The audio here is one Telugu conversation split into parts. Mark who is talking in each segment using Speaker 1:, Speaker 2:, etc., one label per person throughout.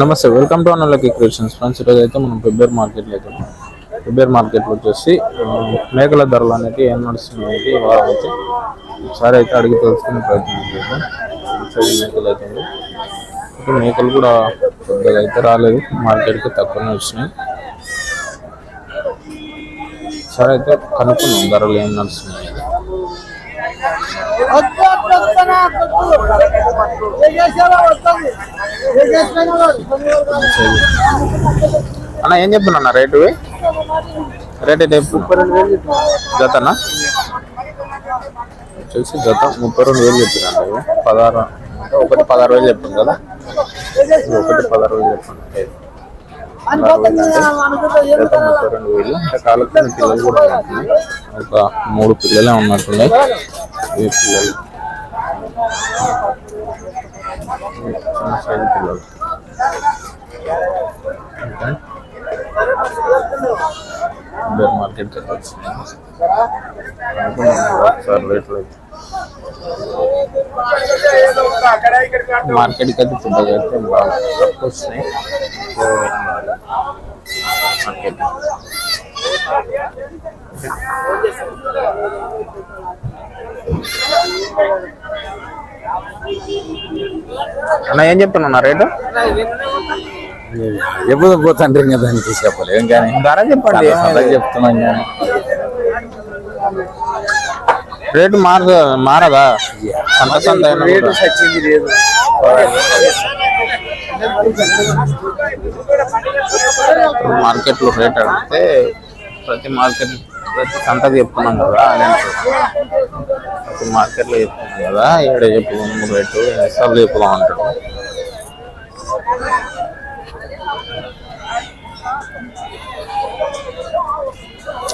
Speaker 1: నమస్తే వెల్కమ్ టు అన్నలకి క్రియేషన్స్ ఫ్రెండ్స్ ఈరోజు అయితే మనం ఫిబ్రవరి మార్కెట్లో అయితే ఉన్నాం. ఫిబ్రవరి మార్కెట్లో వచ్చేసి మేకల ధరలు అనేది ఏం నడుస్తుంది వారం అయితే ఒకసారి అయితే అడిగి తెలుసుకునే ప్రయత్నం చేద్దాం. మేకలు అయితే ఇప్పుడు మేకలు కూడా పెద్దగా అయితే రాలేదు. మార్కెట్కి తక్కువనే వచ్చినాయి. సరే అయితే కనుక్కున్నాం ధరలు ఏం నడుస్తున్నాయి అన్న ఏం చెప్తున్నా రేటు? ఇవి? రేట్ అయితే జతనా? వచ్చేసి జత ముప్పై రెండు వేలు చెప్పినండి పదహారు ఒకటి పదహారు వేలు చెప్పాను కదా? ఒకటి పదహారు వేలు చెప్పాను ముప్పై రెండు వేలు. అంటే కాళ్ళకి పిల్లలు కూడా ఉన్నట్టున్నాయి ఒక మూడు పిల్లలే ఉన్నట్టున్నాయి ఈ పిల్లలు. చిన్న సైజు పిల్లలు ఓకే. బేర్ మార్కెట్ సార్ రేట్లు అయితే మార్కెట్కి అయితే పెద్దగా అయితే బాగా తక్కువ వస్తున్నాయి మార్కెట్ అన్న ఏం చెప్తున్నా రేటు?
Speaker 2: ఎప్పుడు పోతాండ్రి ఇంకా దానికి చెప్పలేం కానీ?
Speaker 1: ధర చెప్పండి.
Speaker 2: చెప్తున్నాం కానీ.
Speaker 1: రేటు మారదు మారదా? సంత సంత అయినా కూడా.
Speaker 2: సచ్చింది లేదు.
Speaker 1: ఇప్పుడు మార్కెట్లో రేట్ అడిగితే ప్రతి మార్కెట్ ప్రతి సంతకి చెప్తున్నాం కదా ఇప్పుడు మార్కెట్లో చెప్తున్నాం కదా ఏడు చెప్పుకున్నాము రేటు ఎన్నిసార్లు చెప్పుదాం అంటాడు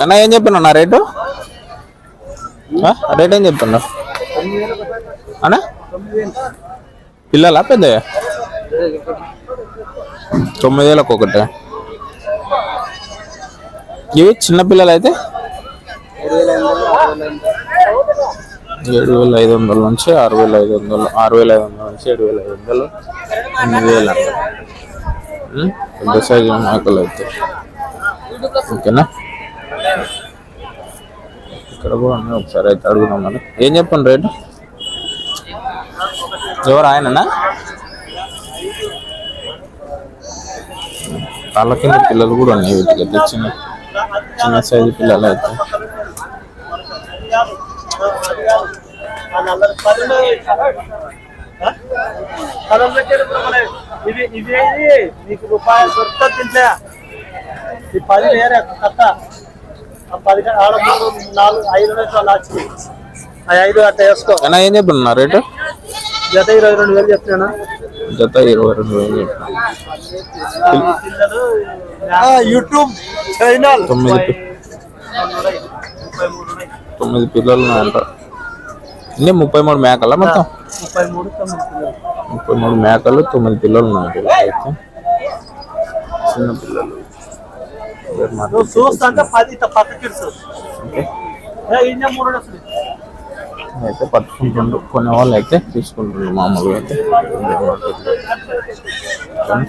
Speaker 1: అన్న ఏం చెప్పినా నా రేటు? రేట్ ఏం చెప్తున్నా అన్న? పిల్లలా పెద్ద తొమ్మిది వేలకు ఒకటి. ఇవి చిన్నపిల్లలు అయితే ఏడు వేల ఐదు వందల నుంచి ఆరు వేల ఐదు వందలు ఆరు వేల ఐదు వందల నుంచి ఏడు వేల ఐదు వందలు ఎనిమిది వేలు పెద్ద సైజు మేకలు అయితే ఓకేనా? ఇక్కడ కూడా ఉన్నాయి ఒకసారి అయితే అడుగుదాం మనం ఏం చెప్పండి రేటు? ఎవరు ఆయననా? తల కింద పిల్లలు కూడా ఉన్నాయి వీటికి అయితే చిన్న చిన్న సైజు పిల్లలు అయితే
Speaker 3: ఇది ఇది నీకు రూపాయలు దొరుకుతుంది తింటే. ఈ పది వేరే కథ ఆ పది ఆడ మూడు నాలుగు ఐదు నిమిషాలు లాచి ఆ ఐదు అట్లా వేసుకో.
Speaker 1: ఏం చెప్తున్నా రేటు?
Speaker 3: జత ఇరవై రెండు వేలు చెప్తాను
Speaker 1: జత ఇరవై రెండు వేలు చెప్తున్నా.
Speaker 3: పిల్లలు యూట్యూబ్ ఛానల్.
Speaker 1: తొమ్మిది తొమ్మిది పిల్లలు ఉన్నాయంట. ఇన్ని ముప్పై మూడు మేకల మొత్తం
Speaker 3: ముప్పై మూడు తొమ్మిది పిల్లలు
Speaker 1: ముప్పై మూడు మేకలు తొమ్మిది పిల్లలు ఉన్నాయి వీళ్ళకి అయితే చిన్న పిల్లలు ఇద్దరు మాత్రం
Speaker 3: నువ్వు చూస్తాంటే పది ఇట్లా పక్కకి ఇడుచు
Speaker 1: ఓకే.
Speaker 3: ఇంజ మూడు వస్తుంది
Speaker 1: అయితే పట్టుకుంటుండ్రు కొనే వాళ్ళు అయితే తీసుకుంటుండ్రు మామూలుగా అయితే ఇద్దరు మార్కెట్లో. ఓకేనా?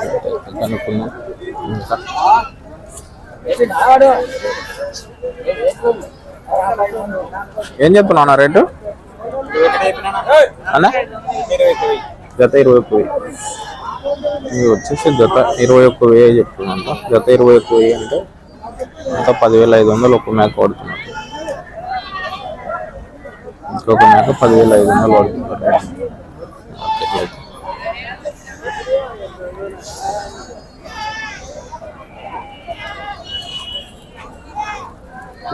Speaker 1: అయితే కనుక్కుందాం ఇంకా ఏం చెప్తున్నావు అన్న రేటు? అన్నా? జత ఇరవై ఒక్క వెయ్యి. వచ్చేసి జత ఇరవై ఒక్క వెయ్యి చెప్తున్నాను. జత ఇరవై ఒక్క వెయ్యి అంటే అంత పదివేల ఐదు వందలు ఒక మేక పడుతున్నాడు ఇంకొక మేక పదివేల ఐదు వందలు పడుతున్నారు మార్కెట్లో అయితే.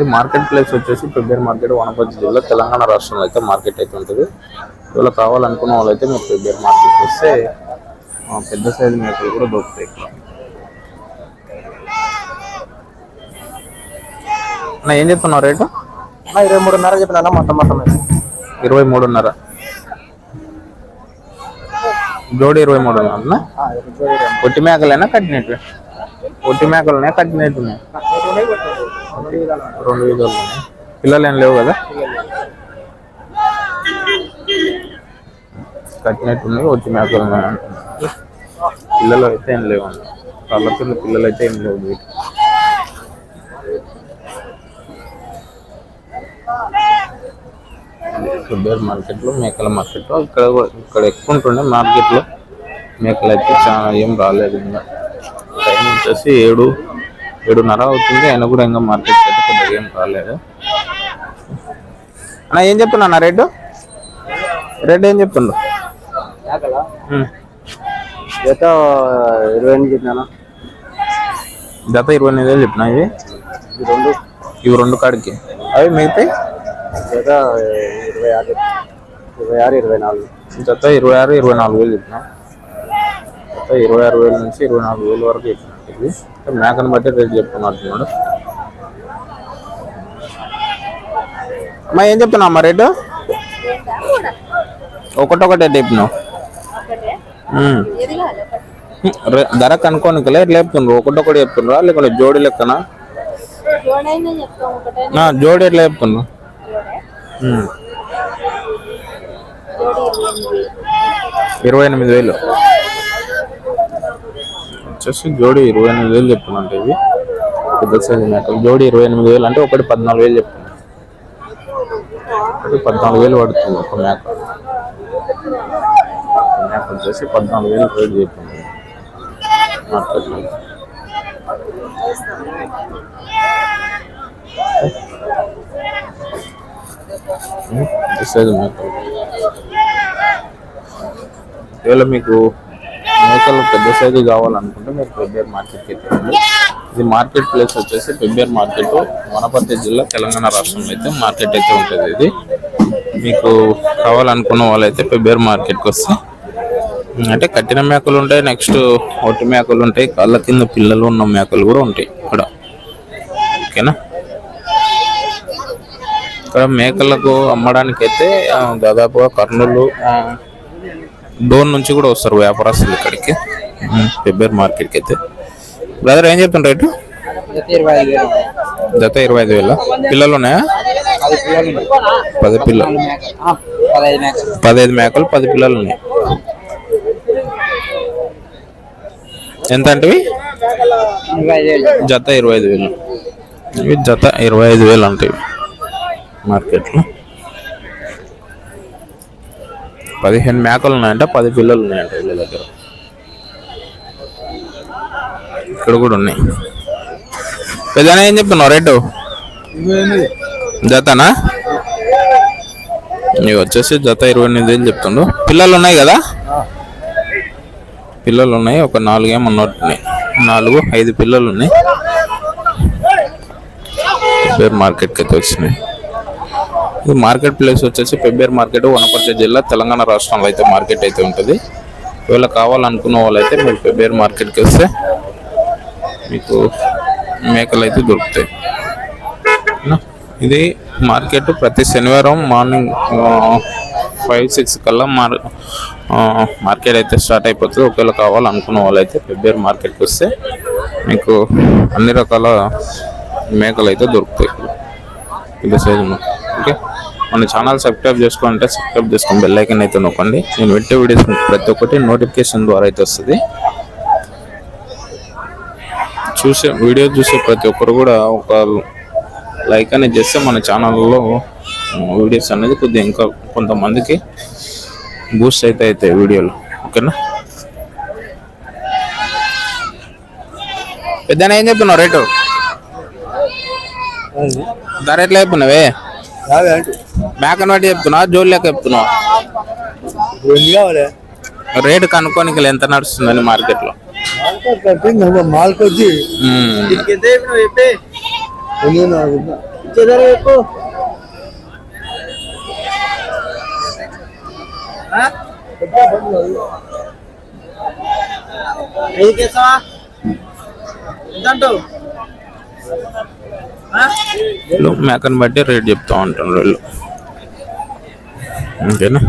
Speaker 1: ఇది మార్కెట్ ప్లేస్ వచ్చేసి పెబ్బేరు మార్కెట్ వనపర్తి జిల్లా తెలంగాణ రాష్ట్రంలో అయితే మార్కెట్ అయితే ఉంటుంది. ఇవాళ కావాలనుకున్న వాళ్ళైతే మీరు పెబ్బేరు మార్కెట్ వస్తే పెద్ద సైజు మేకలు కూడా దొరుకుతాయి ఇక్కడ. అన్న ఏం చెప్తున్నావు రేటు?
Speaker 3: ఇరవై మూడున్నర చెప్పిన మొత్తం మొత్తం
Speaker 1: ఇరవై మూడున్నర. జోడి ఇరవై మూడున్నర అన్న? ఒట్టి మేకలేనా కట్టినట్టు? ఒట్టి మేకలునే కట్టినట్టున్నాయి? రెండు వీధాలు పిల్లలు ఏం లేవు కదా? కట్టినట్టు ఉన్నాయి వచ్చి మేకలు ఉన్నాయి అంటున్నారు. పిల్లలు అయితే ఏం లేవు కళ్ళ పిల్లలు అయితే ఏం లేవు వీటి ఫుట్వేర్ మార్కెట్లో మేకల మార్కెట్లో. ఇక్కడ ఇక్కడ ఎక్కువ ఉంటుండే మార్కెట్లో. మేకలు అయితే చాలా ఏం రాలేదు ఇంకా. టైం వచ్చేసి ఏడు ఏడున్నర అవుతుంది. అయినా కూడా ఇంకా మార్కెట్ అయితే పెద్దగా ఏం రాలేదు. అన్న ఏం చెప్తున్నా అన్న రేటు? రేట్ ఏం చెప్తుండ్రు ఉమ్.
Speaker 3: జత ఇరవై ఎనిమిది చెప్పినా
Speaker 1: జత ఇరవై ఎనిమిది వేలు చెప్పిన ఇవి
Speaker 3: రెండు.
Speaker 1: ఇవి రెండు కాడికి. అవి మిగతాయి?
Speaker 3: జత ఇరవై ఆరు. ఇరవై ఆరు ఇరవై నాలుగు.
Speaker 1: జత ఇరవై ఆరు ఇరవై నాలుగు వేలు చెప్పిన. ఇరవై ఆరు వేల నుంచి ఇరవై నాలుగు వేలు వరకు చెప్పినట్టు ఇది. మేకను బట్టి రేట్ చెప్తున్నట్టున్నాడు అమ్మా ఏం చెప్తున్నావు అమ్మా రేటు? ఒకటొకటే చెప్పినావు. ఉమ్. ధర కనుక్కోనికలే లేపుతుండ్రు. ఒకటొకటి చెప్తున్నారా లేకుంటే జోడి లెక్కనా? జోడి ఎట్లా
Speaker 4: చెప్తున్నా
Speaker 1: ఇరవై
Speaker 4: ఎనిమిది
Speaker 1: వేలు. వచ్చేసి జోడి ఇరవై ఎనిమిది వేలు చెప్తున్నట్టు ఇవి. పెద్ద సైజు మేకలు జోడి ఇరవై ఎనిమిది వేలు అంటే ఒకటి పద్నాలుగు వేలు చెప్తున్నారు. ఒకటి పద్నాలుగు వేలు పడుతుంది ఒక మేక మేక వచ్చేసి పద్నాలుగు వేలు రేట్ చెప్తుంది మార్కెట్లో సైజు మేకలు ఒకవేళ మీకు మేకలు పెద్ద సైజు కావాలనుకుంటే మీరు పెబ్బేర్ మార్కెట్కి వెళ్ళండి. ఇది మార్కెట్ ప్లేస్ వచ్చేసి పెబ్బేర్ మార్కెట్ వనపర్తి జిల్లా తెలంగాణ రాష్ట్రంలో అయితే మార్కెట్ అయితే ఉంటుంది ఇది. మీకు కావాలనుకున్న వాళ్ళైతే పెబ్బేర్ మార్కెట్కి వస్తే అంటే కట్టిన మేకలు ఉంటాయి నెక్స్ట్ ఒట్టి మేకలు ఉంటాయి కళ్ళ కింద పిల్లలు ఉన్న మేకలు కూడా ఉంటాయి ఇక్కడ. ఓకేనా? ఇక్కడ మేకలకు అమ్మడానికి అయితే దాదాపుగా కర్నూలు డోన్ నుంచి కూడా వస్తారు వ్యాపారస్తులు ఇక్కడికి. పెబ్బేర్ మార్కెట్కి అయితే. బ్రదర్ ఏం చెప్తుండ్రు రేటు? జత ఇరవై ఐదు వేల. పిల్లలు ఉన్నాయా?
Speaker 3: పది పిల్లలు
Speaker 1: పది పిల్లలు.
Speaker 3: పదహైదు మేకలు
Speaker 1: పది పిల్లలు ఉన్నాయి. ఎంత అంటే జత ఇరవై ఐదు వేలు. ఇవి జత ఇరవై ఐదు వేలు ఉంటాయి మార్కెట్లో పదిహేను మేకలు ఉన్నాయంట పది పిల్లలు ఉన్నాయంట వీళ్ళ దగ్గర. ఇక్కడ కూడా ఉన్నాయి. పెద్దనా ఏం చెప్తున్నావు? రేటు? జతనా? ఇవి వచ్చేసి జత ఇరవై ఎనిమిది వేలు చెప్తుండు. పిల్లలు ఉన్నాయి కదా? పిల్లలు ఉన్నాయి ఒక నాలుగేమో ఉన్నట్టున్నాయి నాలుగు ఐదు పిల్లలు ఉన్నాయి. పెబ్బేర్ మార్కెట్కి అయితే వచ్చినాయి. ఇది మార్కెట్ ప్లేస్ వచ్చేసి పెబ్బేరు మార్కెట్ వనపర్తి జిల్లా తెలంగాణ రాష్ట్రంలో అయితే మార్కెట్ అయితే ఉంటుంది. ఒకవేళ కావాలనుకున్న వాళ్ళైతే మీరు పెబ్బేరు మార్కెట్కి వస్తే మీకు మేకలు అయితే దొరుకుతాయి. ఇది మార్కెట్ ప్రతి శనివారం మార్నింగ్ ఫైవ్ సిక్స్ కల్లా మార్ మార్కెట్ అయితే స్టార్ట్ అయిపోతుంది. ఒకవేళ కావాలనుకున్న వాళ్ళైతే ఫిబ్రవరి మార్కెట్కి వస్తే మీకు అన్ని రకాల మేకలు అయితే దొరుకుతాయి. ఇది సైజు ఓకే మన ఛానల్ సబ్స్క్రైబ్ చేసుకోవాలంటే సబ్స్క్రైబ్ చేసుకొని బెల్ ఐకన్ అయితే నొక్కండి. నేను పెట్టే వీడియోస్ ప్రతి ఒక్కటి నోటిఫికేషన్ ద్వారా అయితే వస్తుంది. చూసే వీడియో చూసే ప్రతి ఒక్కరు కూడా ఒక లైక్ అనేది చేస్తే మన ఛానల్లో వీడియోస్ అనేది కొద్దిగా ఇంకా కొంతమందికి బూస్ట్ అయితే అవుతాయి వీడియోలు. ఓకేనా? పెద్దనా ఏం చెప్తున్నావు రేటు? ధర ఎట్లా చెప్తున్నావే మేకన్ బట్టి చెప్తున్నావా జోలు లెక్క చెప్తున్నావా రేటు కనుక్కోనికి ఎంత నడుస్తుందని మార్కెట్లో
Speaker 3: మాల్కి వచ్చి
Speaker 1: వీళ్ళు బట్టి రేట్ చెప్తా ఉంటాను వీళ్ళు. ఓకేనా?